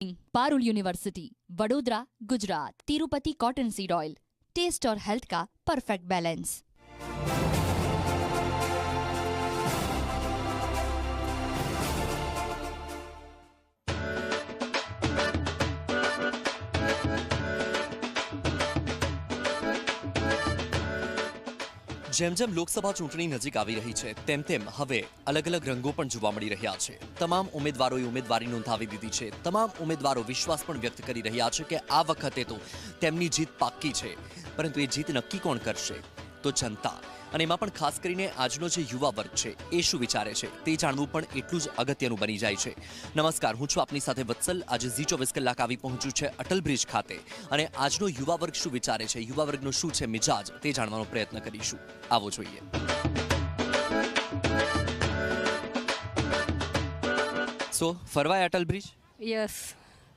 Parul university Vadodara Gujarat Tirupati cotton seed oil taste और health का perfect balance જેમ જેમ લોકસભા ચૂંટણી નજીક આવી રહી છે, તેમ તેમ હવે અલગ અલગ રંગો પણ જોવા મળી રહ્યા છે. તમામ ઉમેદવારોએ ઉમેદવારી નોંધાવી દીધી છે. તમામ ઉમેદવારો વિશ્વાસ પણ વ્યક્ત કરી રહ્યા છે કે આ વખતે તો તેમની જીત પાક્કી છે. પરંતુ એ જીત નક્કી કોણ કરશે? તો જનતા. અને એમાં પણ ખાસ કરીને આજનો જે યુવા વર્ગ છે એ શું વિચારે છે? તે જાણવું પણ એટલું જ અગત્યનું બની જાય છે. નમસ્કાર હું છું આપની સાથે વત્સલ. આજે ઝી ચોવીસ કલાક આવી પહોંચ્યું છે અટલ બ્રિજ ખાતે. અને આજનો યુવા વર્ગ શું વિચારે છે? યુવા વર્ગનો શું છે મિજાજ? તે જાણવાનો પ્રયત્ન કરીશું. આવો જોઈએ. સો ફરવાય અટલ બ્રિજ? યસ.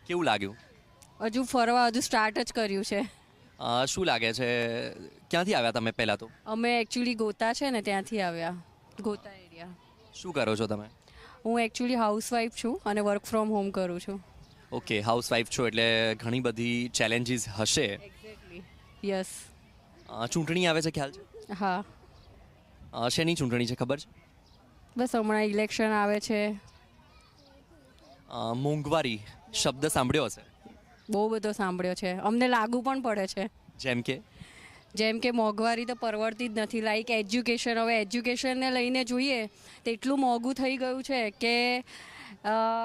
કેવું લાગ્યું? હજુ ફરવા હજુ સ્ટાર્ટ જ કર્યું છે. શું લાગે છે? ક્યાંથી આવ્યા તમે પહેલા તો? અમે એકચ્યુઅલી ગોતા છે ને ત્યાંથી આવ્યા. ગોતા એરિયા શું કરો છો તમે? હું એકચ્યુઅલી હાઉસવાઈફ છું અને વર્ક ફ્રોમ હોમ કરું છું. ઓકે હાઉસવાઈફ છો એટલે ઘણી બધી ચેલેન્જીસ હશે. એક્ઝેક્ટલી યસ ચૂંટણી આવે છે ખ્યાલ છે? હા. શેની ચૂંટણી છે ખબર છે? બસ હમણાં ઇલેક્શન આવે છે. મોંઘવારી શબ્દ સાંભળ્યો હશે? બહુ બધો સાંભળ્યો છે. અમને લાગુ પણ પડે છે. જેમ કે? જેમ કે મોંઘવારી તો પરવડતી જ નથી. લાઈક એજ્યુકેશન હવે એજ્યુકેશનને લઈને જોઈએ તો એટલું મોંઘું થઈ ગયું છે કે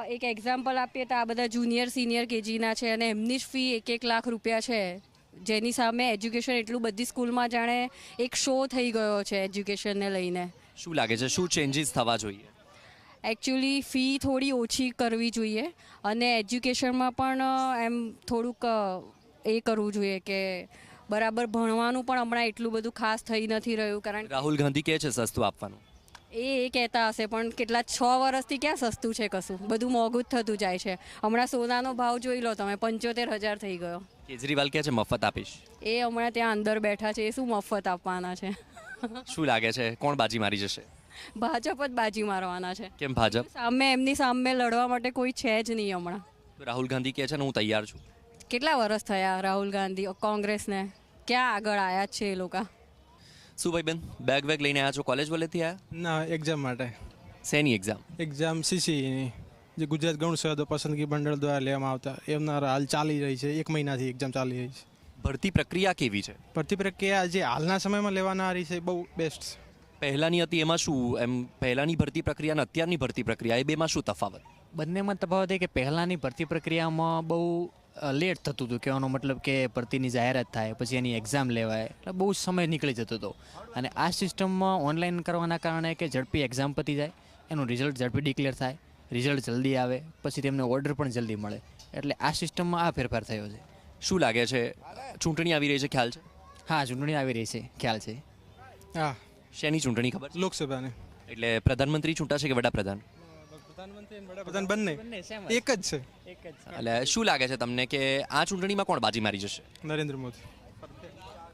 એક એક્ઝામ્પલ આપીએ તો આ બધા જુનિયર સિનિયર કેજીના છે અને એમની જ ફી એક એક લાખ રૂપિયા છે. જેની સામે એજ્યુકેશન એટલું બધી સ્કૂલમાં જાણે એક શો થઈ ગયો છે એજ્યુકેશનને લઈને. શું લાગે છે? શું ચેન્જીસ થવા જોઈએ? એકચ્યુઅલી ફી થોડી ઓછી કરવી જોઈએ અને એજ્યુકેશનમાં પણ એમ થોડુંક એ કરવું જોઈએ કે બરાબર ભણવાનું પણ હમણાં એટલું બધું ખાસ થઈ નથી રહ્યું કારણ રાહુલ ગાંધી કહે છે સસ્તું આપવાનું. એ એ કહેતા હશે પણ કેટલા છ વર્ષથી ક્યાં સસ્તું છે કશું? બધું મોંઘું જ થતું જાય છે. હમણાં સોનાનો ભાવ જોઈ લો તમે પંચોતેર હજાર થઈ ગયો. કેજરીવાલ કહે છે મફત આપીશ. એ હમણાં ત્યાં અંદર બેઠા છે એ શું મફત આપવાના છે? શું લાગે છે કોણ બાજી મારી જશે? ભાજપ જ બાજી મારવાના છે. કેમ ભાજપ? સામે એમની સામે લડવા માટે કોઈ છે જ નહીં હમણાં. રાહુલ ગાંધી કહે છે ને હું તૈયાર છું. કેટલા વર્ષ થયા રાહુલ ગાંધી કોંગ્રેસને? ક્યાં આગળ આવ્યા છે એ લોકો? શું ભાઈ બેન બેગ વેગ લઈને આવ્યા છો? કોલેજ વલેથી આવ્યા ના એક્ઝામ માટે. શેની એક્ઝામ એક્ઝામ સીસીની જે ગુજરાત ગૌણ સેવા પસંદગી મંડળ દ્વારા લેવામાં આવતા. એમના હાલ ચાલી રહી છે. એક મહિનાથી એક્ઝામ ચાલી રહી છે. ભરતી પ્રક્રિયા કેવી છે? ભરતી પ્રક્રિયા જે હાલના સમયમાં લેવાના આ રહી છે એ બહુ બેસ્ટ છે. પહેલાની હતી એમાં શું? એમ પહેલાની ભરતી પ્રક્રિયા અને અત્યારની ભરતી પ્રક્રિયા એ બેમાં શું તફાવત? બંનેમાં તફાવત એ કે પહેલાંની ભરતી પ્રક્રિયામાં બહુ લેટ થતું હતું કહેવાનો મતલબ કે ભરતીની જાહેરાત થાય પછી એની એક્ઝામ લેવાય એટલે બહુ સમય નીકળી જતો હતો. અને આ સિસ્ટમમાં ઓનલાઈન કરવાના કારણે કે ઝડપી એક્ઝામ પતી જાય એનું રિઝલ્ટ ઝડપી ડિક્લેર થાય રિઝલ્ટ જલ્દી આવે પછી તેમને ઓર્ડર પણ જલ્દી મળે. એટલે આ સિસ્ટમમાં આ ફેરફાર થયો છે. શું લાગે છે? ચૂંટણી આવી રહી છે ખ્યાલ છે? હા ચૂંટણી આવી રહી છે ખ્યાલ છે. હા. શેની ચૂંટણી ખબર લોકસભાની લોકસભાને. એટલે પ્રધાનમંત્રી ચૂંટાશે કે વડાપ્રધાન? પ્રધાનમંત્રી અને વડાપ્રધાન બંને. એક જ છે. એટલે શું લાગે છે તમને કે આ ચૂંટણીમાં કોણ બાજી મારી જશે? નરેન્દ્ર મોદી.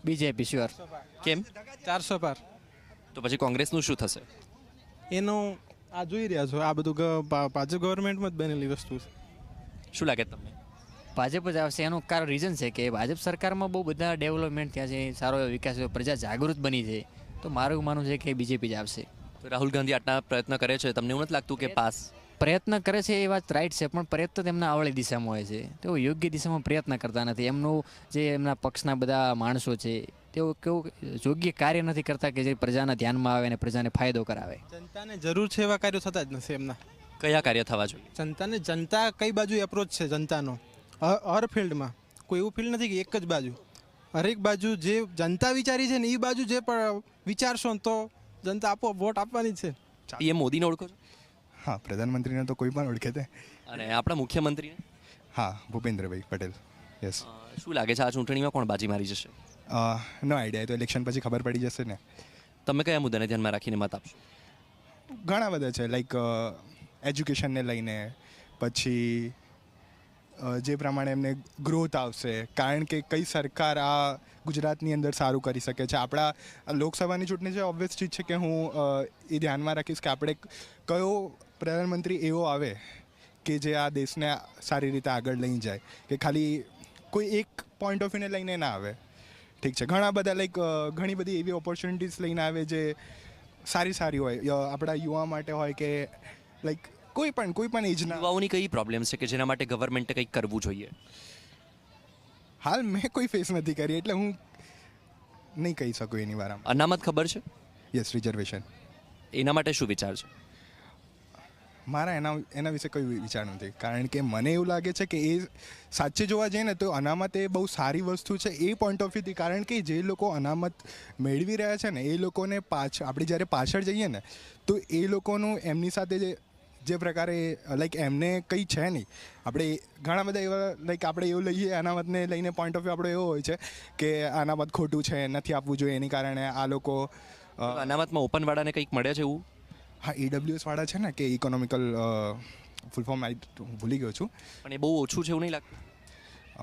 બીજેપી શ્યોર કેમ? ચારસો પાર. તો પછી કોંગ્રેસનું શું થશે? એનું આ જોઈ રહ્યા છો આ બધું ભાજપ ગવર્મેન્ટમાં જ બનેલી વસ્તુ છે. શું લાગે તમને? ભાજપ જ આવશે એનું કારણ રીઝન છે કે ભાજપ સરકારમાં બહુ બધા ડેવલપમેન્ટ થયા છે સારો એવો વિકાસ પ્રજા જાગૃત બની છે. તો મારું માનવું છે કે બીજેપી જ આવશે. રાહુલ ગાંધી આટલા પ્રયત્ન કરે છે તમને એવું નથી લાગતું કે પાસ? પ્રયત્ન કરે છે એ વાત રાઈટ છે પણ પ્રયત્ન તેમના આવળી દિશામાં હોય છે. તેઓ યોગ્ય દિશામાં પ્રયત્ન કરતા નથી. એમનું જે એમના પક્ષના બધા માણસો છે તેઓ કેવું યોગ્ય કાર્ય નથી કરતા કે જે પ્રજાના ધ્યાનમાં આવે અને પ્રજાને ફાયદો કરાવે. જનતાને જરૂર છે એવા કાર્યો થતા જ નથી એમના. કયા કાર્ય થવા જોઈએ? જનતાને જનતા કઈ બાજુ એપ્રોચ છે જનતાનો? હર ફિલ્ડમાં. કોઈ એવું ફિલ્ડ નથી કે એક જ બાજુ. હરેક બાજુ જે જનતા વિચારી છે ને એ બાજુ જે પણ વિચારશો ને તો જનતા આપો વોટ આપવાની જ છે. પીએમ મોદીને ઓળખો છો? હા પ્રધાનમંત્રીને તો કોઈ પણ ઓળખે તે. અને આપણા મુખ્યમંત્રીને? હા ભૂપેન્દ્રભાઈ પટેલ. યસ શું લાગે છે આ ચૂંટણીમાં કોણ બાજી મારી જશે? નો આઈડિયા તો ઇલેક્શન પછી ખબર પડી જશે ને. તમે કયા મુદ્દાને ધ્યાનમાં રાખીને મત આપશો? ઘણા બધા છે લાઈક એજ્યુકેશનને લઈને પછી જે પ્રમાણે એમને ગ્રોથ આવશે. કારણ કે કઈ સરકાર આ ગુજરાતની અંદર સારું કરી શકે છે. આપણા લોકસભાની ચૂંટણી છે ઓબ્વિયસ ચીજ છે કે હું એ ધ્યાનમાં રાખીશ કે આપણે કયો પ્રધાનમંત્રી એવો આવે કે જે આ દેશને સારી રીતે આગળ લઈ જાય. કે ખાલી કોઈ એક પોઈન્ટ ઓફ વ્યૂને લઈને ના આવે. ઠીક છે. ઘણા બધા લાઈક ઘણી બધી એવી ઓપોર્ચ્યુનિટીઝ લઈને આવે જે સારી સારી હોય. આપણા યુવા માટે હોય કે લાઈક કોઈ પણ કોઈ પણ એજના યુવાઓની કઈ પ્રોબ્લેમ છે કે જેના માટે ગવર્મેન્ટે કંઈક કરવું જોઈએ? હાલ મેં કોઈ ફેસ નથી કરી એટલે હું નહીં કહી શકું એની વારામાં. અનામત ખબર છે? યસ રિઝર્વેશન એના માટે શું વિચાર છે? મારા એના એના વિશે કોઈ વિચાર નથી. કારણ કે મને એવું લાગે છે કે એ સાચે જોવા જઈએ ને તો અનામત એ બહુ સારી વસ્તુ છે એ પોઈન્ટ ઓફ વ્યૂથી કારણ કે જે લોકો અનામત મેળવી રહ્યા છે ને એ લોકોને પાછ આપણે જ્યારે પાછળ જઈએ ને તો એ લોકોનું એમની સાથે જે જે પ્રકારે લાઈક એમને કંઈ છે નહીં. આપણે ઘણા બધા એવા લાઈક આપણે એવું લઈએ અનામતને લઈને પોઈન્ટ ઓફ વ્યૂ આપણો એવો હોય છે કે અનામત ખોટું છે નથી આપવું જોઈએ એની કારણે આ લોકો અનામતમાં ઓપનવાળાને કંઈક મળે છે એવું? હા ઈડબ્લ્યુએસ વાળા છે ને કે ઇકોનોમિકલ ફૂલ ફોર્મ હું ભૂલી ગયો છું. પણ એ બહુ ઓછું છે એવું નહીં લાગતું?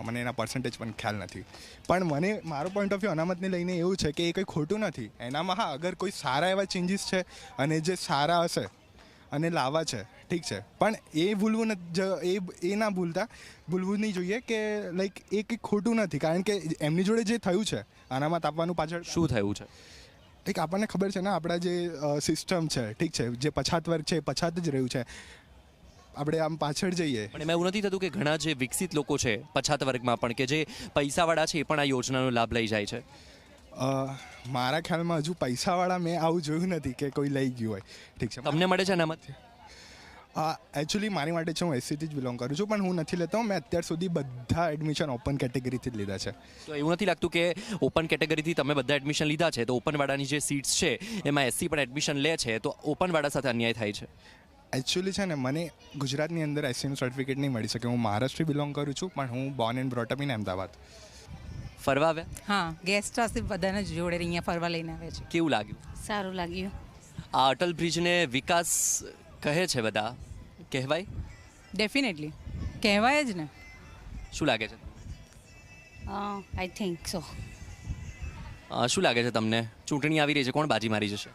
મને એના પર્સન્ટેજ પણ ખ્યાલ નથી. પણ મને મારો પોઈન્ટ ઓફ વ્યૂ અનામતને લઈને એવું છે કે એ કંઈ ખોટું નથી. એનામાં હા અગર કોઈ સારા એવા ચેન્જીસ છે અને જે સારા હશે અને લાવા છે. ઠીક છે. પણ એ ભૂલવું એ એ ના ભૂલતા. ભૂલવું નહીં જોઈએ કે લાઈક એ કંઈ ખોટું નથી. કારણ કે એમની જોડે જે થયું છે આનામાં આપવાનું પાછળ શું થયું છે? એક આપણને ખબર છે ને આપણા જે સિસ્ટમ છે ઠીક છે જે પછાત વર્ગ છે એ પછાત જ રહ્યું છે. આપણે આમ પાછળ જઈએ. પણ એમાં એવું નથી થતું કે ઘણા જે વિકસિત લોકો છે પછાત વર્ગમાં પણ કે જે પૈસાવાળા છે એ પણ આ યોજનાનો લાભ લઈ જાય છે. મારા ખ્યાલમાં હજુ પૈસાવાળા મેં આવું જોયું નથી કે કોઈ લઈ ગયું હોય. ઠીક છે. તમને મળે છે અનામત? એકચ્યુઅલી મારી માટે છે હું એસસીથી જ બિલોંગ કરું છું પણ હું નથી લેતો. મેં અત્યાર સુધી બધા એડમિશન ઓપન કેટેગરીથી જ લીધા છે. તો એવું નથી લાગતું કે ઓપન કેટેગરીથી તમે બધા એડમિશન લીધા છે તો ઓપનવાળાની જે સીટ્સ છે એમાં એસસી પણ એડમિશન લે છે તો ઓપનવાળા સાથે અન્યાય થાય છે. એકચ્યુઅલી છે ને મને ગુજરાતની અંદર એસસીનું સર્ટિફિકેટ નહીં મળી શકે. હું મહારાષ્ટ્રી બિલોંગ કરું છું પણ હું born and brought up in. ફરવા આવ્યા? હા ગેસ્ટ હાઉસ બધાને જ જોડે અહીંયા ફરવા લઈને આવે છે. કેવું લાગ્યું? સારું લાગ્યું. આ અટલ બ્રિજને વિકાસ કહે છે બધા. કહેવાય? ડેફિનેટલી કહેવાય જ ને. શું લાગે છે? આઈ થિંક સો શું લાગે છે તમને? ચૂંટણી આવી રહી છે કોણ બાજી મારી જશે?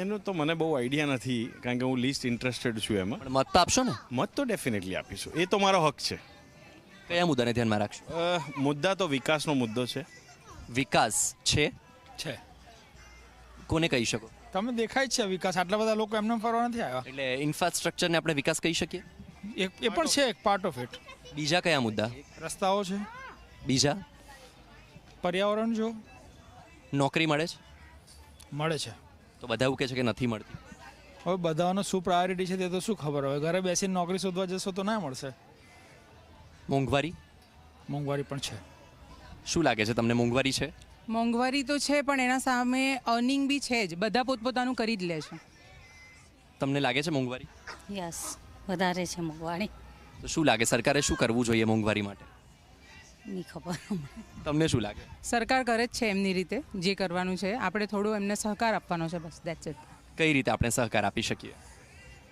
એનો તો મને બહુ આઈડિયા નથી કારણ કે હું લીસ્ટ ઇન્ટરેસ્ટેડ છું એમાં. મત તો આપશો ને? મત તો ડેફિનેટલી આપીશું. એ તો મારો હક છે. કયા મુદ્દાને ધ્યાનમાં રાખશો? મુદ્દા તો વિકાસનો મુદ્દો છે. વિકાસ છે? છે. કોને કહી શકો? તમે દેખાય છે વિકાસ. આટલા બધા લોકો એમને ફરવા નથી આવ્યા. એટલે ઇન્ફ્રાસ્ટ્રક્ચરને આપણે વિકાસ કહી શકીએ? એક એ પણ છે એક પાર્ટ ઓફ ઇટ બીજા કયા મુદ્દા? રસ્તાઓ છે. બીજા? પર્યાવરણ જો. નોકરી મળે છે? મળે છે. તો બધા એવું કહે છે કે નથી મળતી. હવે બધાનો શું પ્રાયોરિટી છે તે તો શું ખબર હવે ઘરે બેસીને નોકરી શોધવા જશો તો ના મળશે. મોંઘવારી? મોંઘવારી પણ છે. શું લાગે છે તમને મોંઘવારી છે? મોંઘવારી તો છે પણ એના સામે અર્નિંગ બી છે જ. બધા પોતપોતાનું કરી જ લે છે. તમને લાગે છે મોંઘવારી? યસ વધારે છે મોંઘવારી. તો શું લાગે? સરકારે શું કરવું જોઈએ મોંઘવારી માટે? નહીં ખબર તમને શું લાગે? સરકાર કરે જ છે એમની રીતે જે કરવાનું છે. આપણે થોડું એમને સહકાર આપવાનો છે બસ દેટ્સ ઇટ કઈ રીતે આપણે સહકાર આપી શકીએ?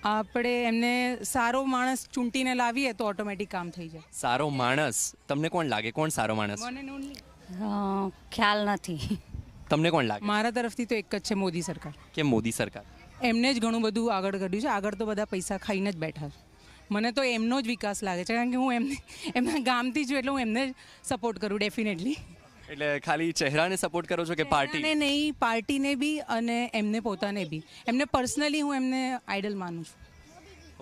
આપણે એમને સારો માણસ ચૂંટીને લાવીએ તો ઓટોમેટિક કામ થઈ જાય. સારો માણસ. તમને કોણ લાગે? કોણ સારો માણસ. અ, ખ્યાલ નથી. તમને કોણ લાગે? મારા તરફથી તો એક જ છે મોદી સરકાર. કે મોદી સરકાર? એમને જ ઘણું બધું આગળ કર્યું છે. આગળ તો બધા પૈસા ખાઈને જ બેઠા છે. મને તો એમનો જ વિકાસ લાગે છે. કારણ કે હું એમને એમના ગામથી છું એટલે હું એમને જ સપોર્ટ કરું ડેફિનેટલી એટલે ખાલી ચહેરાને સપોર્ટ કરો છો કે પાર્ટી? નહીં પાર્ટીને બી અને એમને પોતાને બી. એમને પર્સનલી હું એમને આઈડલ માનું છું.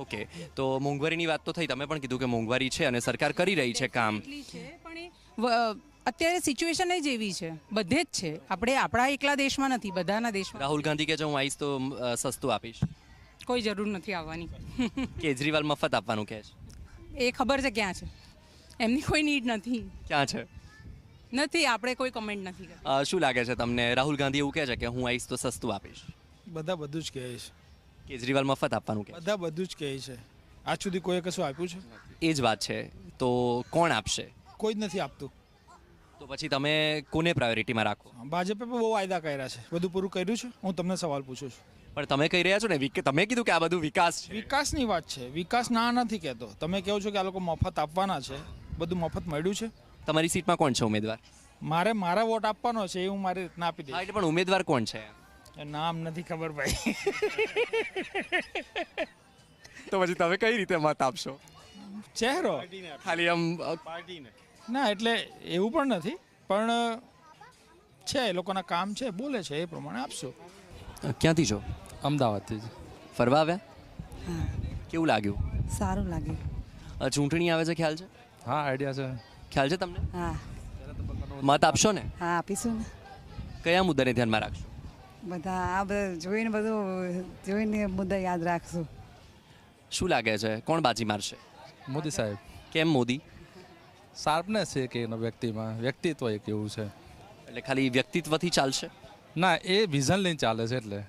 ઓકે તો મોંઘવારીની વાત તો થઈ. તમે પણ કીધું કે મોંઘવારી છે અને સરકાર કરી રહી છે કામ. પણ અત્યારે સિચ્યુએશન જ એવી છે. બધે જ છે. આપણે આપણા એકલા દેશમાં નથી બધાના દેશમાં. રાહુલ ગાંધી કે જો હું આવીશ તો સસ્તું આપીશ? કોઈ જરૂર નથી આવવાની. કેજરીવાલ મફત આપવાનું કહે છે. એ ખબર છે ક્યાં છે? એમની કોઈ નીડ નથી. ક્યાં છે? નથી આપણે કોઈ કમેન્ટ નથી અ, શું લાગે છે તમને? રાહુલ ગાંધી એવું કહે છે કે હું આવીશ તો સસ્તું આપીશ. બધા બધું જ કહે છે. કેજરીવાલ મફત આપવાનું કહે બધા બધું જ કહે છે. આજ સુધી કોઈએ કશું આપ્યું છે? એ જ વાત છે. તો કોણ આપશે? કોઈ જ નથી આપતું. તો પછી તમે કોને પ્રાયોરિટીમાં રાખો? ભાજપે પણ બહુ વાયદા કર્યા છે. બધું પૂરું કર્યું છે. હું તમને સવાલ પૂછું છું. પણ તમે કહી રહ્યા છો ને વિક- તમે કીધું કે આ બધું વિકાસ છે. વિકાસની વાત છે. વિકાસ ના નથી કહેતો. તમે કહો છો કે આ લોકો મફત આપવાના છે. બધું મફત મળ્યું છે. તમારી સીટમાં કોણ છે ઉમેદવાર? મારે મારા વોટ આપવાનો છે એ હું મારી રીતના આપી હા દઈશ. એટલે પણ ઉમેદવાર કોણ છે? નામ નથી ખબર ભાઈ. તો પછી તમે કઈ રીતે મત આપશો? ચહેરો? ખાલી આમ અ, ના એટલે એવું પણ નથી પણ છે એ લોકોના કામ છે બોલે છે એ પ્રમાણે આપશો. ક્યાંથી છો? અમદાવાદથી જ. ફરવા આવ્યા? કેવું લાગ્યું? સારું લાગ્યું. અ, ચૂંટણી આવે છે ખ્યાલ છે? હા આઈડિયા છે. ખ્યાલ છે તમને? હા. મત આપશો ને? હા આપીશું ને. કયા મુદ્દાને ધ્યાનમાં રાખશો? બધા આ બધા જોઈને બધું જોઈને મુદ્દા યાદ રાખશું. શું લાગે છે? કોણ બાજી મારશે? મોદી સાહેબ. કેમ મોદી? શાર્પનેસ છે કે એનો વ્યક્તિમાં. વ્યક્તિત્વ એક એવું છે. એટલે ખાલી વ્યક્તિત્વથી ચાલશે? ના એ વિઝન લઈને ચાલે છે એટલે.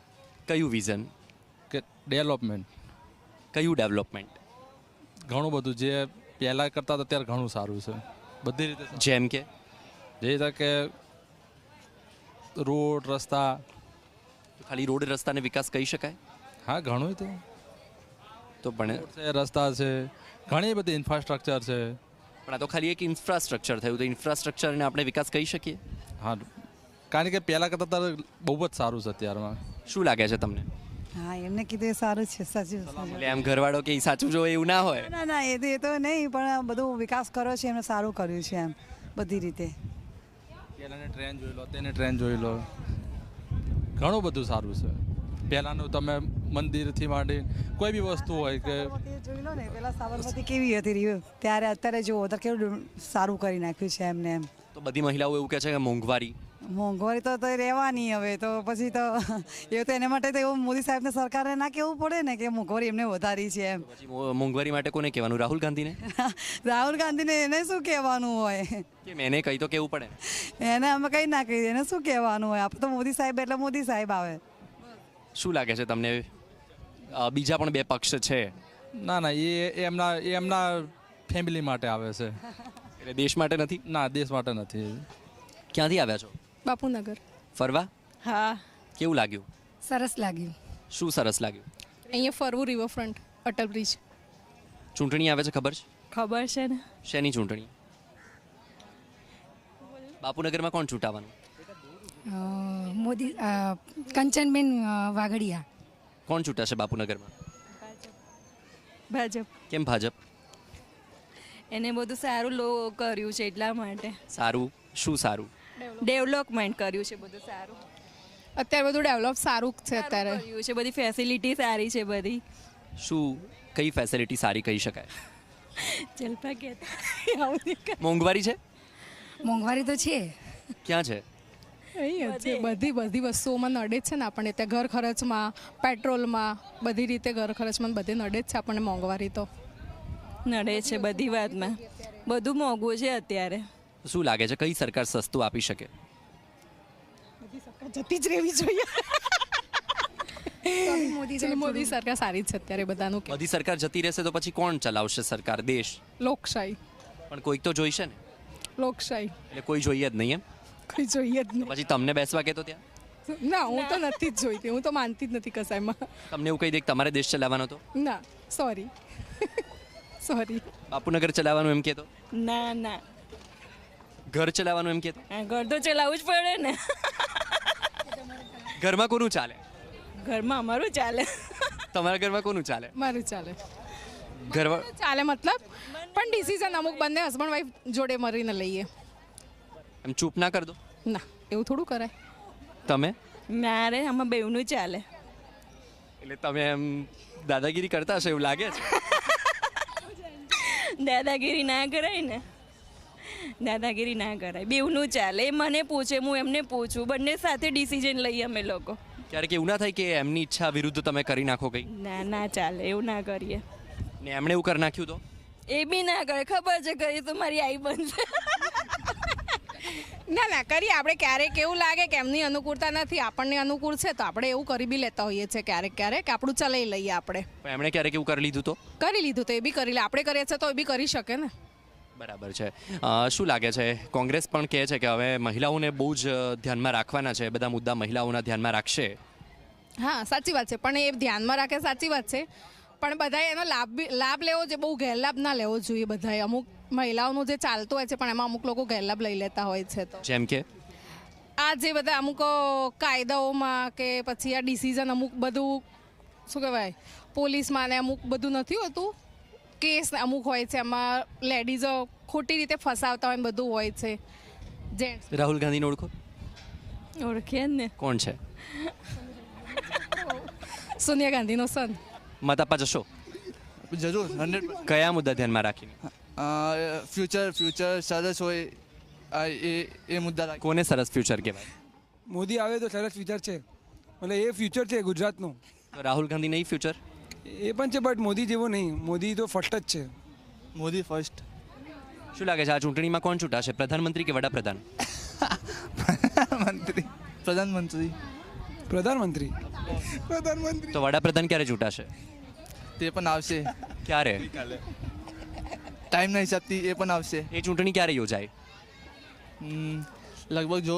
કયું વિઝન કે ડેવલપમેન્ટ કયું ડેવલપમેન્ટ ઘણું બધું. જે પહેલાં કરતાં હતા ત્યારે ઘણું સારું છે. બધી રીતે જેમ કે? જે રીતે કે રોડ રસ્તા. ખાલી રોડ રસ્તાને વિકાસ કહી શકાય? હા ઘણું તો. તો પણ છે રસ્તા છે ઘણી બધી ઇન્ફ્રાસ્ટ્રક્ચર છે. પણ આ તો ખાલી એક ઇન્ફ્રાસ્ટ્રક્ચર થયું. તો ઇન્ફ્રાસ્ટ્રક્ચરને આપણે વિકાસ કહી શકીએ? હા. કારણ કે પહેલાં કરતાં બહુ જ સારું છે અત્યારમાં. શું લાગે છે તમને? હા એમને કીધું એ સારું છે સાચું એટલે એમ ઘરવાળો કે ઈ સાચું જો એવું ના હોય? ના ના એ તો એ તો નહીં પણ આ બધું વિકાસ કર્યો છે એમને સારું કર્યું છે એમ બધી રીતે. પહેલાંની ટ્રેન જોઈ લો તેની ટ્રેન જોઈ લો. ઘણું બધું સારું છે. પહેલાંનું તમે મંદિરથી માંડી કોઈ બી વસ્તુ હોય કે જોઈ લો ને પેલા સાબરમતી કેવી હતી રહ્યું ત્યારે અત્યારે જુઓ તો કેવું સારું કરી નાખ્યું છે એમને એમ. તો બધી મહિલાઓ એવું કહે છે કે મોંઘવારી. મોંઘવારી તો તો રહેવાની હવે તો પછી તો એ તો એના માટે તો એવું મોદી સાહેબને સરકારે ના કહેવું પડે ને કે મોંઘવારી એમને વધારી છે એમ. મોંઘવારી માટે કોને કહેવાનું? રાહુલ ગાંધીને? રાહુલ ગાંધીને એને શું કહેવાનું હોય? કે મેને કહી તો કેવું પડે? એને અમે કંઈ ના કહીએ એને શું કહેવાનું હોય? આપણે તો મોદી સાહેબ એટલે મોદી સાહેબ આવે. શું લાગે છે તમને? બીજા પણ બે પક્ષ છે. ના ના એ એ એમના એ એમના ફેમિલી માટે આવે છે. એટલે દેશ માટે નથી? ના દેશ માટે નથી. ક્યાંથી આવ્યા છો? બાપુનગર. ફરવા? હા. કેવું લાગ્યું? સરસ લાગ્યું. શું સરસ લાગ્યું? અહીંયા ફરવું રિવરફ્રન્ટ અટલ બ્રિજ ચૂંટણી આવે છે ખબર છે? ખબર છે ને. શેની ચૂંટણી? બાપુનગરમાં કોણ ચૂંટાવાનું? મોદી કંચનબેન વાઘડિયા. કોણ ચૂંટાશે બાપુનગરમાં? ભાજપ. કેમ ભાજપ? એને બધું સારું લો કર્યું છે એટલા માટે. સારું? શું સારું? ડેવલપમેન્ટ કર્યું છે બધું સારું. અત્યારે બધું ડેવલપ સારું છે અત્યારે. કર્યું છે બધી ફેસિલિટી સારી છે બધી. શું કઈ ફેસિલિટી સારી કહી શકાય? જલપા કહેતા મોંઘવારી છે? મોંઘવારી તો છે. ક્યાં છે? છે બધી. બધી વસ્તુઓમાં નડે જ છે ને આપણને. ત્યાં ઘર ખર્ચમાં પેટ્રોલમાં બધી રીતે ઘર ખર્ચમાં બધે નડે જ છે આપણને મોંઘવારી તો. નડે છે બધી વાતમાં. બધું મોંઘું છે અત્યારે. શું લાગે છે? કઈ સરકાર સસ્તું આપી શકે? જતી જ રહેવી જોઈએ. મોદી મોદી સરકાર સારી જ છે અત્યારે બધાનું મોદી સરકાર જતી રહેશે તો પછી કોણ ચલાવશે સરકાર? દેશ? લોકશાહી. પણ કોઈક તો જોઈશે ને? લોકશાહી. એટલે કોઈ જોઈએ જ નહીં એમ? કોઈ જોઈએ જ નહીં. પછી તમને બેસવા કે તો ત્યાં? ના હું તો નથી જ જોઈતી. હું તો માનતી જ નથી કસાયમાં તમને એવું કહી દે તમારે દેશ ચલાવવાનો તો ના સોરી. સોરી. બાપુનગર ચલાવવાનું એમ કહેતો? ના ના. ઘર ચલાવવાનું એમ કહેતો ઘર તો ચલાવવું જ પડે ને. ઘરમાં કોનું ચાલે? ઘરમાં અમારું ચાલે. તમારા ઘરમાં કોનું ચાલે? મારું ચાલે. ઘરમાં ચાલે મતલબ પણ ડિસિઝન અમુક બંને હસબન્ડ વાઈફ જોડે મળીને લઈએ. એમ ચૂપ ના કર દો. ના એવું થોડું કરાય. તમે? મારે આમાં બેવનું ચાલે. એટલે તમે એમ દાદાગીરી કરતા હશો એવું લાગે છે? દાદાગીરી ના કરાય ને. દાદાગીરી ના કરાય. બેવનું ચાલે એ મને પૂછે હું એમને પૂછું. બંને સાથે ડિસિઝન લઈએ અમે લોકો. ક્યારેક એવું ના થાય કે એમની ઈચ્છા વિરુદ્ધ તમે કરી નાખો કંઈ? ના ના ચાલે એવું ના કરીએ. ને એમણે એવું કરી નાખ્યું તો? એ બી ના કરે ખબર છે કરી તો મારી આઈ બનશે. ના ના કરીએ. આપણે ક્યારેક એવું લાગે કે એમની અનુકૂળતા નથી આપણને અનુકૂળ છે તો આપણે એવું કરી બી લેતા હોઈએ છીએ ક્યારેક ક્યારેક આપણું ચલાવી લઈએ આપણે. એમણે ક્યારેક એવું કરી લીધું તો? કરી લીધું તો એ બી કરી લે. આપણે કરીએ છીએ તો એ બી કરી શકે ને. બરાબર છે. શું લાગે છે? કોંગ્રેસ પણ કહે છે કે હવે મહિલાઓને બહુ જ ધ્યાનમાં રાખવાના છે. બધા મુદ્દા મહિલાઓના ધ્યાનમાં રાખશે. હા સાચી વાત છે. પણ એ ધ્યાનમાં રાખે સાચી વાત છે. પણ બધાએ એનો લાભ લાભ લેવો જે બહુ ગેરલાભ ના લેવો જોઈએ બધાએ. અમુક મહિલાઓનું જે ચાલતું હોય છે પણ એમાં અમુક લોકો ગેરલાભ લઈ લેતા હોય છે તો. જેમ કે? આ જે બધા અમુક કાયદાઓમાં કે પછી આ ડિસિઝન અમુક બધું શું કહેવાય પોલીસમાં ને અમુક બધું નથી હોતું. કેસ અમુક હોય છે એમાં લેડીઝો ખોટી રીતે ફસાવતા હોય બધું હોય છે. જેન્ટ્સ રાહુલ ગાંધીને ઓળખો? ઓળખીએ ને. કોણ છે? સોનિયા ગાંધીનો સન મત આપવા જશો? જરૂર હંડ્રેડ કયા મુદ્દા ધ્યાનમાં રાખીને? ફ્યુચર ફ્યુચર સરસ હોય એ એ મુદ્દા રાખી કોને સરસ ફ્યુચર કહેવાય? મોદી આવે તો સરસ ફ્યુચર છે. એટલે એ ફ્યુચર છે ગુજરાતનું. રાહુલ ગાંધી નહીં ફ્યુચર એ પણ છે બટ મોદી જેવો નહીં. મોદી તો ફર્સ્ટ જ છે. મોદી ફર્સ્ટ શું લાગે છે આ ચૂંટણીમાં કોણ ચૂંટાશે? પ્રધાનમંત્રી કે વડાપ્રધાન? મંત્રી પ્રધાનમંત્રી. પ્રધાનમંત્રી. પ્રધાનમંત્રી. તો વડાપ્રધાન ક્યારે ચૂંટાશે? તે પણ આવશે. ક્યારે? ટાઈમના હિસાબથી એ પણ આવશે. એ ચૂંટણી ક્યારે યોજાય? લગભગ જો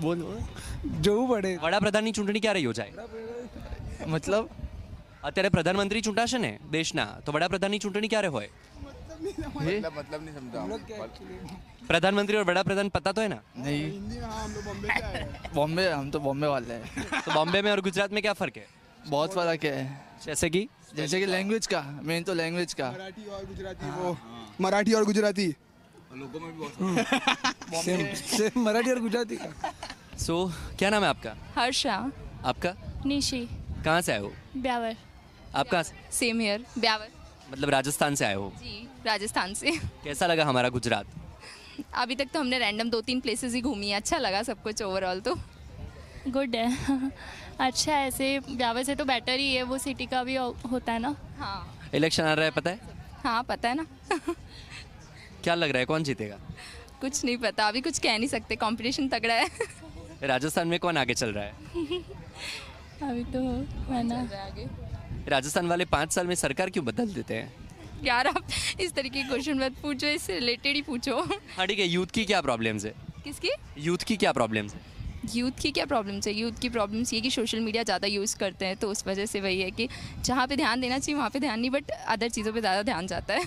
બોલ. જોવું પડે. વડાપ્રધાનની ચૂંટણી ક્યારે યોજાય? મતલબ અત્યારે પ્રધાનમંત્રી ચૂંટાશે ને દેશના તો વડાપ્રધાનની ચૂંટણી ક્યારે હોય मतलब नहीं समझा प्रधानमंत्री और बड़ा प्रधान पता तो है ना नहीं बॉम्बे हम तो बॉम्बे वाले हैं तो बॉम्बे में और गुजरात में क्या फर्क है बहुत फर्क है जैसे कि जैसे कि लैंग्वेज का मेन तो लैंग्वेज का वो मराठी और गुजराती सेम सेम मराठी और गुजराती का सो क्या नाम है आपका हर्षा आपका निशी कहाँ से आए हो? ब्यावर। आप कहाँ से? Same here Beawar. मतलब राजस्थान से आए हो? जी राजस्थान से। कैसा लगा हमारा गुजरात? अभी तक तो हमने रैंडम दो तीन प्लेसेस ही घूमी है। अच्छा लगा सब कुछ ओवरऑल तो। गुड है। अच्छा ऐसे ब्यावर से तो बेटर ही है वो सिटी का भी होता है ना। हाँ। इलेक्शन आ रहा है पता है? हाँ पता है ना। क्या लग रहा है कौन जीतेगा? कुछ नहीं पता अभी कुछ कह नहीं सकते कंपटीशन तगड़ा है। राजस्थान में कौन आगे चल रहा है? अभी तो है ना राजस्थान वाले पाँच साल में सरकार क्यों बदल देते हैं? यार आप इस तरीके के क्वेश्चन मत पूछो इससे रिलेटेड ही पूछो। हाँ ठीक है यूथ की क्या प्रॉब्लम्स है? किसकी? यूथ की क्या प्रॉब्लम्स है? यूथ की क्या प्रॉब्लम्स है? यूथ की प्रॉब्लम्स ये कि सोशल मीडिया ज़्यादा यूज़ करते हैं तो उस वजह से वही है कि जहाँ पे ध्यान देना चाहिए वहाँ पे ध्यान नहीं बट अदर चीज़ों पे ज़्यादा ध्यान जाता है।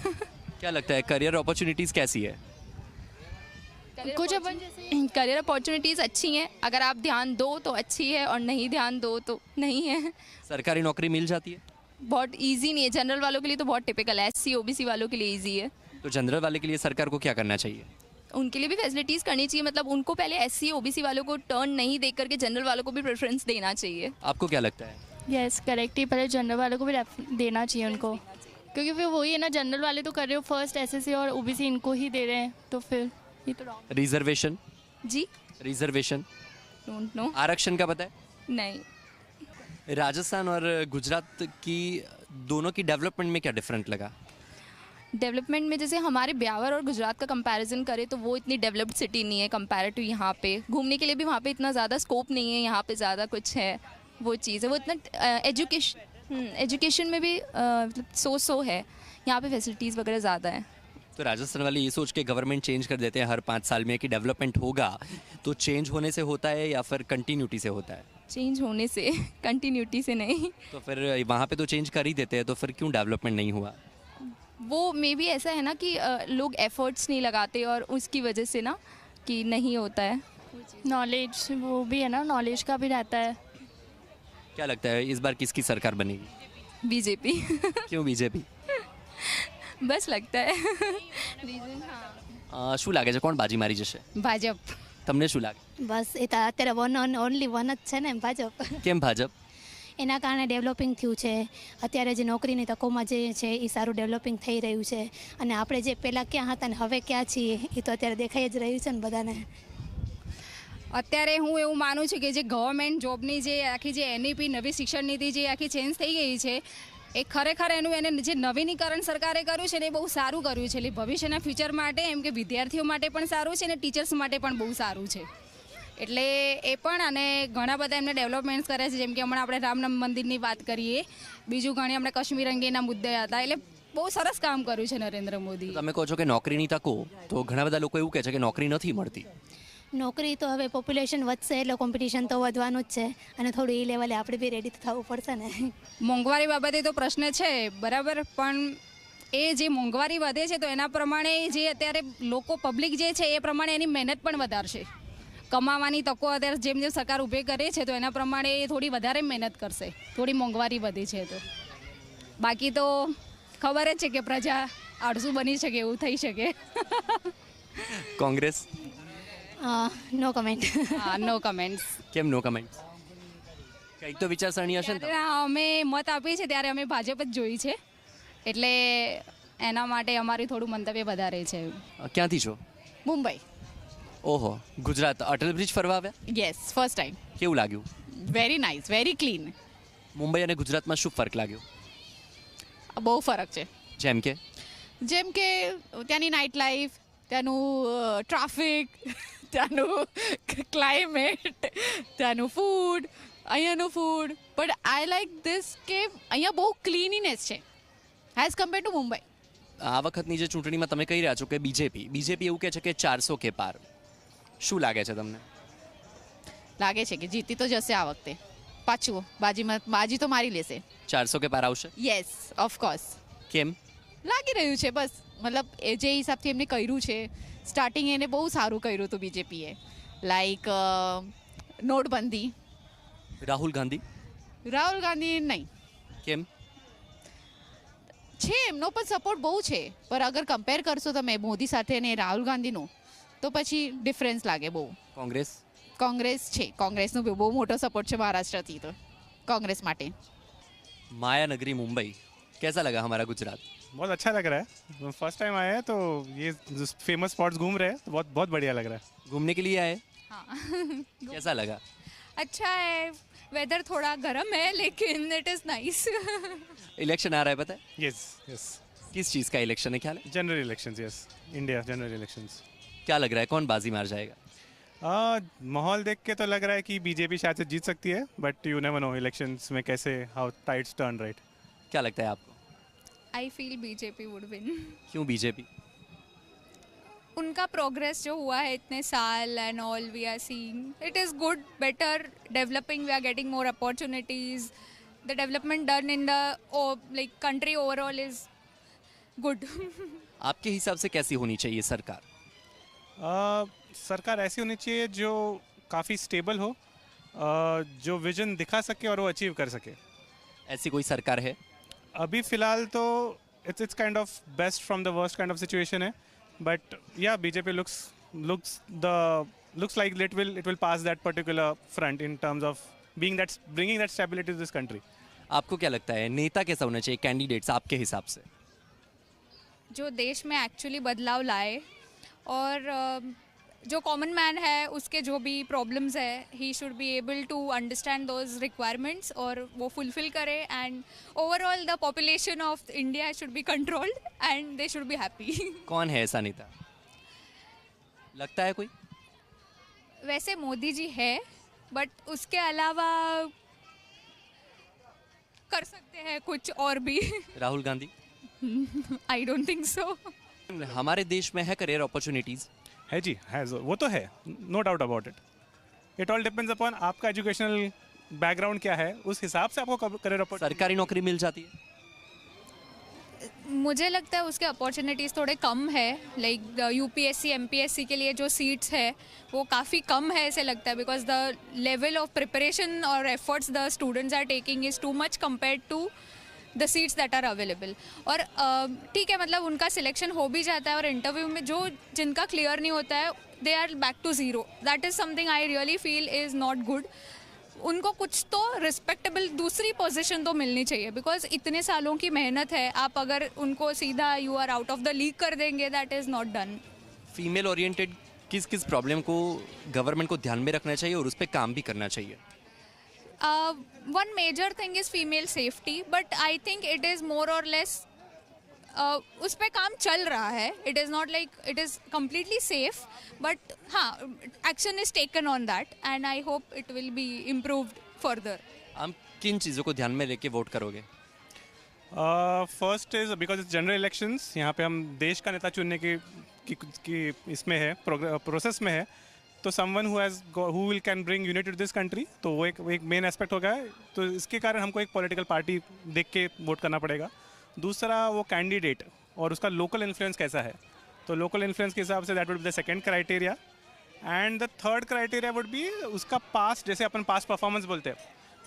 क्या लगता है करियर अपॉर्चुनिटीज़ कैसी है? कुछ अपन करियर अपॉर्चुनिटीज़ अच्छी हैं अगर आप ध्यान दो तो अच्छी है और नहीं ध्यान दो तो नहीं है। सरकारी नौकरी मिल जाती है? बहुत इजी नहीं है जनरल वालों के लिए तो बहुत टिपिकल है एस सी ओबीसी वालों के लिए इजी है। तो जनरल वाले के लिए सरकार को क्या करना चाहिए? उनके लिए भी फैसिलिटीज़ करनी चाहिए मतलब उनको पहले एस सी ओबीसी वालों को टर्न नहीं दे करके जनरल वालों को भी प्रेफरेंस देना चाहिए। आपको क्या लगता है? यस करेक्ट ही पहले जनरल वालों को भी देना चाहिए उनको। क्योंकि फिर वही है ना जनरल वाले तो कर रहे हो फ़र्स्ट एसएससी और ओबीसी इनको ही दे रहे हैं तो फिर ये तो wrong. रिजर्वेशन जी। रिजर्वेशन डोंट नो आरक्षण का पता है? नहीं। राजस्थान और गुजरात की दोनों की डेवलपमेंट में क्या डिफरेंट लगा? डेवलपमेंट में जैसे हमारे ब्यावर और गुजरात का कंपैरिजन करें तो वो इतनी डेवलप्ड सिटी नहीं है कंपेयर टू यहाँ पे। घूमने के लिए भी वहाँ पे इतना ज़्यादा स्कोप नहीं है यहाँ पे ज़्यादा कुछ है वो चीज़ है। वो इतना एजुकेशन एजुकेशन में भी मतलब सो सो है। यहाँ पे फैसिलिटीज़ वगैरह ज़्यादा है। तो राजस्थान वाले ये सोच के गवर्नमेंट चेंज कर देते हैं हर पाँच साल में कि डेवलपमेंट होगा तो चेंज होने से होता है या फिर कंटिन्यूटी से होता है? चेंज होने से कंटिन्यूटी से नहीं। तो फिर वहाँ पे तो चेंज कर ही देते हैं तो फिर क्यों डेवलपमेंट नहीं हुआ? वो मे भी ऐसा है ना कि लोग एफर्ट्स नहीं लगाते और उसकी वजह से ना कि नहीं होता है। नॉलेज वो भी है ना नॉलेज का भी रहता है। क्या लगता है इस बार किसकी सरकार बनेगी? बीजेपी क्यों बीजेपी બસ લગતા હે. રીઝન હા શું લાગે છે? કોણ બાજી મારી જશે? ભાજપ. તમને શું લાગે? બસ એ તો અત્યારે વન ઓન ઓનલી વન જ છે ને ભાજપ. કેમ ભાજપ? એના કારણે ડેવલપિંગ થયું છે. અત્યારે જે નોકરીની તકોમાં જે છે એ સારું ડેવલપિંગ થઈ રહ્યું છે. અને આપણે જે પહેલાં ક્યાં હતા ને હવે ક્યાં છીએ એ તો અત્યારે દેખાઈ જ રહ્યું છે ને બધાને. અત્યારે હું એવું માનું છું કે જે ગવર્મેન્ટ જોબની જે આખી જે એનઈપી નવી શિક્ષણ નીતિ જે આખી ચેન્જ થઈ ગઈ છે એ ખરેખર એનું એને જે નવીનીકરણ સરકારે કર્યું છે ને એ બહુ સારું કર્યું છે. એટલે ભવિષ્યના ફ્યુચર માટે એમ કે વિદ્યાર્થીઓ માટે પણ સારું છે અને ટીચર્સ માટે પણ બહુ સારું છે. એટલે એ પણ અને ઘણા બધા એમને ડેવલપમેન્ટ્સ કરે છે. જેમ કે હમણાં આપણે રામ મંદિરની વાત કરીએ. બીજું ઘણી આપણે કાશ્મીર અંગેના મુદ્દે હતા. એટલે બહુ સરસ કામ કર્યું છે નરેન્દ્ર મોદી. તમે કહો છો કે નોકરીની તકો, તો ઘણા બધા લોકો એવું કહે છે કે નોકરી નથી મળતી. નોકરી તો હવે પોપ્યુલેશન વધશે એટલે કોમ્પિટિશન તો વધવાનું જ છે. અને થોડું એ લેવલે આપણે બી રેડી થવું પડશે ને. મોંઘવારી બાબતે તો પ્રશ્ન છે બરાબર? પણ એ જે મોંઘવારી વધે છે તો એના પ્રમાણે જે અત્યારે લોકો પબ્લિક જે છે એ પ્રમાણે એની મહેનત પણ વધારશે. કમાવાની તકો અત્યારે જેમ જેમ સરકાર ઊભી કરે છે તો એના પ્રમાણે એ થોડી વધારે મહેનત કરશે. થોડી મોંઘવારી વધે છે તો. બાકી તો ખબર જ છે કે પ્રજા આળસુ બની શકે એવું થઈ શકે. Congress? No comment no comments કેમ નો કમેન્ટ્સ કંઈક તો વિચારસરણી હશે ને અમે મત આપીએ છીએ ત્યારે અમે ભાજપ જ જોઈ છે. એટલે એના માટે અમારી થોડું મંતવ્ય વધારે છે. ક્યાંથી છો? મુંબઈ. ઓહો ગુજરાત અટલ બ્રિજ ફરવા આવ્યા? યસ ફર્સ્ટ ટાઈમ કેવું લાગ્યું? Very nice very clean Mumbai અને ગુજરાતમાં શું ફરક લાગ્યો? બહુ ફરક છે. જેમ કે? જેમ કે ત્યાંની નાઇટ લાઈફ ત્યાંનું ટ્રાફિક ત્યાંનું ક્લાઇમેટ ત્યાંનું food અહીંયાનું food but I like this કે અહીંયા બહુ ક્લીનીનેસ છે એઝ કમ્પેર ટુ મુંબઈ. આ વખતની જે ચૂંટણીમાં તમે કહી રહ્યા છો કે બીજેપી બીજેપી એવું કહે છે કે ચારસો કે પાર. શું લાગે છે તમને? લાગે છે કે જીતી તો જશે આ વખતે. પાછું બાજીમાં બાજી તો મારી લેશે. ચારસો કે પાર આવશે? યસ ઓફકોર્સ કેમ? લાગી રહ્યું છે બસ. મતલબ એ જે હિસાબથી એમને કર્યું છે સ્ટાર્ટિંગ એને બહુ સારું કર્યું હતું બીજેપીએ લાઈક નોટબંધી. રાહુલ ગાંધી? રાહુલ ગાંધી નહીં. કેમ? છે એમનો પણ સપોર્ટ બહુ છે. પણ અગર કમ્પેર કરશો તમે મોદી સાથે ને રાહુલ ગાંધીનો તો પછી ડિફરન્સ લાગે બહુ. કોંગ્રેસ? કોંગ્રેસ છે. કોંગ્રેસનો બહુ મોટો સપોર્ટ છે મહારાષ્ટ્રથી તો. કોંગ્રેસ માટે. માયાનગરી મુંબઈ. કેસા લગા હમારા ગુજરાત? बहुत अच्छा लग रहा है। फ़र्स्ट टाइम आए हैं तो ये फ़ेमस स्पॉट्स घूम रहे हैं तो बहुत बहुत बढ़िया लग रहा है। घूमने के लिए आए? हाँ। कैसा लगा? अच्छा है। वेदर थोड़ा गर्म है लेकिन इट इज़ नाइस इलेक्शन आ रहा है पता है? यस यस किस चीज़ का इलेक्शन है ख्याल general elections yes India general elections क्या लग रहा है? कौन बाजी मार जाएगा? आ, माहौल देख के तो लग रहा है कि बीजेपी शायद से जीत सकती है but you never know elections में कैसे हाउ टाइट्स टर्न राइट क्या लगता है आपको? I feel BJP would win क्यों बीजेपी उनका प्रोग्रेस जो हुआ है इतने साल and all we are seeing it is good better developing we are getting more opportunities the development done in the like country overall is good आपके हिसाब से कैसी होनी चाहिए सरकार? आ, सरकार ऐसी होनी चाहिए जो काफ़ी स्टेबल हो आ, जो विजन दिखा सके और वो अचीव कर सके। ऐसी कोई सरकार है? अभी फ़िलहाल तो it's it's kind of best from the worst kind of situation है। बट या BJP looks looks the looks like it will it will pass that particular front in terms of being that bringing that stability to this country आपको क्या लगता है नेता कैसा होना चाहिए कैंडिडेट्स आपके हिसाब से? जो देश में एक्चुअली बदलाव लाए और अ, जो कॉमन मैन है उसके जो भी प्रॉब्लम्स है he should be able to understand those requirements और वो फुलफिल करे and overall the population of India should be controlled and they should be happy कौन है ऐसा नेता? लगता है कोई? वैसे मोदी जी है बट उसके अलावा कर सकते हैं कुछ और भी। Rahul Gandhi? I don't think so हमारे देश में है करियर अपॉर्चुनिटीज़ है जी है वो तो है no doubt about it it all depends upon आपका एजुकेशनल बैकग्राउंड क्या है उस हिसाब से आपको करियर सरकारी नौकरी मिल जाती है? मुझे लगता है उसके अपॉर्चुनिटीज़ थोड़े कम है like U P S C M P S C के लिए जो सीट्स है वो काफ़ी कम है ऐसे लगता है because the level of preparation और efforts the students are taking is too much compare to the seats that are available और ठीक है मतलब उनका सिलेक्शन हो भी जाता है और इंटरव्यू में जो जिनका क्लियर नहीं होता है they are back to zero that is something I really feel is not good उनको कुछ तो रिस्पेक्टेबल दूसरी पोजीशन तो मिलनी चाहिए बिकॉज़ इतने सालों की मेहनत है, आप अगर उनको सीधा you are out of the league कर देंगे that is not done female oriented किस किस प्रॉब्लम को गवर्नमेंट को ध्यान में रखना चाहिए और उस पर काम भी करना चाहिए? One major thing is female safety but I think it is more और लेस उस पर काम चल रहा है. It is not like it is completely safe but हाँ action is taken on that and I hope it will be improved further आप किन चीज़ों को ध्यान में लेके वोट करोगे? First is because it's general elections यहाँ पे हम देश का नेता चुनने की की, की इसमें है प्रोसेस में है. तो someone who has who will can bring unity to this country तो वो एक एक मेन एस्पेक्ट हो गया है तो इसके कारण हमको एक पॉलिटिकल पार्टी देख के वोट करना पड़ेगा। दूसरा, वो कैंडिडेट और उसका लोकल इन्फ्लुएंस कैसा है? तो लोकल इन्फ्लुएंस के हिसाब से that would be the second criteria and the third criteria would be उसका पास जैसे अपन पास परफॉर्मेंस बोलते हैं,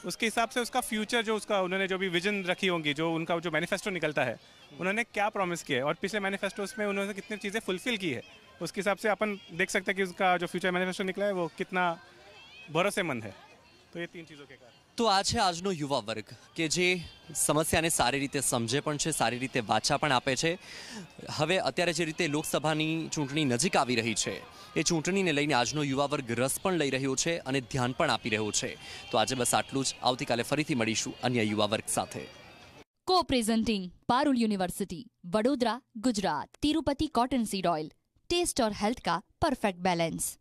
उसके हिसाब से उसका फ्यूचर जो उसका, उन्होंने जो भी विजन रखी होंगी, जो उनका जो मैनिफेस्टो निकलता है, उन्होंने क्या प्रॉमिस किया है? और पिछले मैनिफेस्टोस में उन्होंने कितनी चीज़ें फुलफिल की है? उसके हिसाब से अपन देख सकते हैं कि उसका जो फ्यूचर मैनिफेस्टो निकला है वो कितना भरोसेमंद है तो ये तीन चीज़ों के कारण તો આ છે આજનો યુવા વર્ગ કે જે સમસ્યાને સારી રીતે સમજે પણ છે સારી રીતે વાચા પણ આપે છે હવે અત્યારે જે રીતે લોકસભાની ચૂંટણી નજીક આવી રહી છે એ ચૂંટણીને લઈને આજનો યુવા વર્ગ રસ પણ લઈ રહ્યો છે અને ધ્યાન પણ આપી રહ્યો છે તો આજે બસ આટલું જ આવતીકાલે ફરીથી મળીશું અન્ય યુવા વર્ગ સાથે co presenting Parul university Vadodara Gujarat Tirupati cotton seed oil test और हेल्थ का परफेक्ट बैलेंस